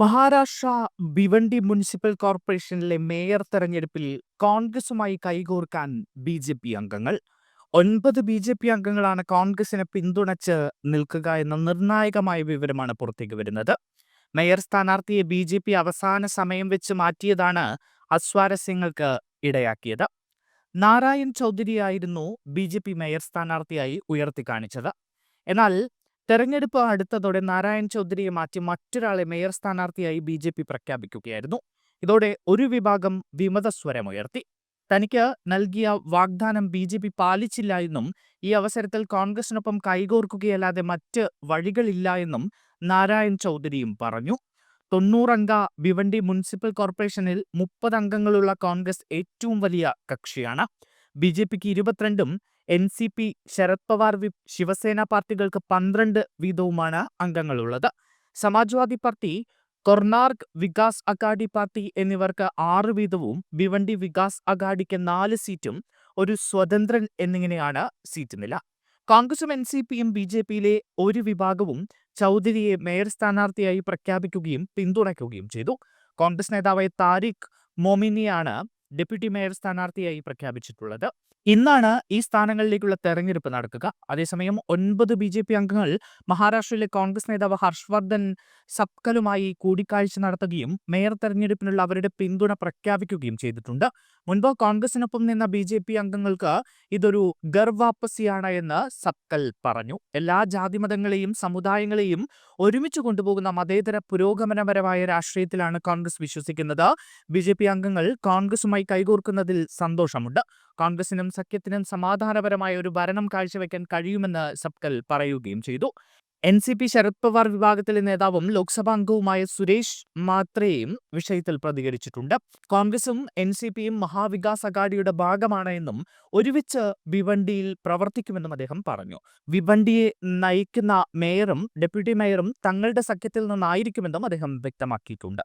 Maharashtra Bhiwandi municipal കോർപ്പറേഷനിലെ mayor തെരഞ്ഞെടുപ്പിൽ കോൺഗ്രസുമായി കൈകോർക്കാൻ ബി ജെ പി അംഗങ്ങൾ. ഒൻപത് ബി ജെ പി അംഗങ്ങളാണ് കോൺഗ്രസിനെ പിന്തുണച്ച് നിൽക്കുക എന്ന നിർണായകമായ വിവരമാണ് പുറത്തേക്ക് വരുന്നത്. മേയർ സ്ഥാനാർത്ഥിയെ ബി ജെ പി അവസാന സമയം വെച്ച് മാറ്റിയതാണ് അസ്വാരസ്യങ്ങൾക്ക് ഇടയാക്കിയത്. നാരായൺ ചൗധരിയായിരുന്നു ബി ജെ പി മേയർ സ്ഥാനാർത്ഥിയായി ഉയർത്തിക്കാണിച്ചത് എന്നാൽ തെരഞ്ഞെടുപ്പ് അടുത്തതോടെ നാരായൺ ചൗധരിയെ മാറ്റി മറ്റൊരാളെ മേയർ സ്ഥാനാർത്ഥിയായി ബി ജെ പി പ്രഖ്യാപിക്കുകയായിരുന്നു. ഇതോടെ ഒരു വിഭാഗം വിമതസ്വരമുയർത്തി തനിക്ക് നൽകിയ വാഗ്ദാനം ബി ജെ പി പാലിച്ചില്ല എന്നും ഈ അവസരത്തിൽ കോൺഗ്രസിനൊപ്പം കൈകോർക്കുകയല്ലാതെ മറ്റ് വഴികളില്ല എന്നും നാരായൺ ചൗധരിയും പറഞ്ഞു. തൊണ്ണൂറംഗ ഭിവണ്ടി മുനിസിപ്പൽ കോർപ്പറേഷനിൽ മുപ്പത് അംഗങ്ങളുള്ള കോൺഗ്രസ് ഏറ്റവും വലിയ കക്ഷിയാണ്. ബി ജെ പിക്ക് ഇരുപത്തിരണ്ടും N C P Sharad Pawar whip Shiv Sena പാർട്ടികൾക്ക് പന്ത്രണ്ട് വീതവുമാണ് അംഗങ്ങളുള്ളത്. സമാജ്വാദി പാർട്ടി കൊർണാർഗ് വികാസ് അഗാഡി പാർട്ടി എന്നിവർക്ക് ആറ് വീതവും ഭിവണ്ടി വികാസ് അഗാഡിക്ക് നാല് സീറ്റും ഒരു സ്വതന്ത്രൻ എന്നിങ്ങനെയാണ് സീറ്റ് നില. കോൺഗ്രസും എൻ സി പിയും ബി ജെ പിയിലെ ഒരു വിഭാഗവും ചൗധരിയെ മേയർ സ്ഥാനാർത്ഥിയായി പ്രഖ്യാപിക്കുകയും പിന്തുണയ്ക്കുകയും ചെയ്തു. കോൺഗ്രസ് നേതാവായ താരിഖ് മൊമിനിയാണ് ഡെപ്യൂട്ടി മേയർ സ്ഥാനാർത്ഥിയായി പ്രഖ്യാപിച്ചിട്ടുള്ളത്. ഇന്നാണ് ഈ സ്ഥാനങ്ങളിലേക്കുള്ള തെരഞ്ഞെടുപ്പ് നടക്കുക. അതേസമയം ഒൻപത് ബി ജെ പി അംഗങ്ങൾ മഹാരാഷ്ട്രയിലെ കോൺഗ്രസ് നേതാവ് ഹർഷവർദ്ധൻ സബ്കലുമായി കൂടിക്കാഴ്ച നടത്തുകയും മേയർ തെരഞ്ഞെടുപ്പിനുള്ള അവരുടെ പിന്തുണ പ്രഖ്യാപിക്കുകയും ചെയ്തിട്ടുണ്ട്. മുൻപ് കോൺഗ്രസിനൊപ്പം നിന്ന ബി ജെ പി അംഗങ്ങൾക്ക് ഇതൊരു ഗർവാപ്പസിയാണ് എന്ന് സബ്കൽ പറഞ്ഞു. എല്ലാ ജാതിമതങ്ങളെയും സമുദായങ്ങളെയും ഒരുമിച്ച് കൊണ്ടുപോകുന്ന മതേതര പുരോഗമനപരമായ രാഷ്ട്രീയത്തിലാണ് കോൺഗ്രസ് വിശ്വസിക്കുന്നത്. ബി അംഗങ്ങൾ കോൺഗ്രസുമായി കൈകോർക്കുന്നതിൽ സന്തോഷമുണ്ട്. കോൺഗ്രസിനും സഖ്യത്തിനും സമാധാനപരമായ ഒരു ഭരണം കാഴ്ചവെക്കാൻ കഴിയുമെന്ന് സബ്കൽ പറയുകയും ചെയ്തു. N C P Sharad Pawar വിഭാഗത്തിലെ നേതാവും ലോക്സഭാ അംഗവുമായ സുരേഷ് മാത്രയും വിഷയത്തിൽ പ്രതികരിച്ചിട്ടുണ്ട്. കോൺഗ്രസും എൻ സി പിയും മഹാവികാസ് അഗാഡിയുടെ ഭാഗമാണ് എന്നും ഒരുമിച്ച് ഭിവണ്ടിയിൽ പ്രവർത്തിക്കുമെന്നും അദ്ദേഹം പറഞ്ഞു. വിവണ്ടിയെ നയിക്കുന്ന മേയറും ഡെപ്യൂട്ടി മേയറും തങ്ങളുടെ സഖ്യത്തിൽ നിന്നായിരിക്കുമെന്നും അദ്ദേഹം വ്യക്തമാക്കിയിട്ടുണ്ട്.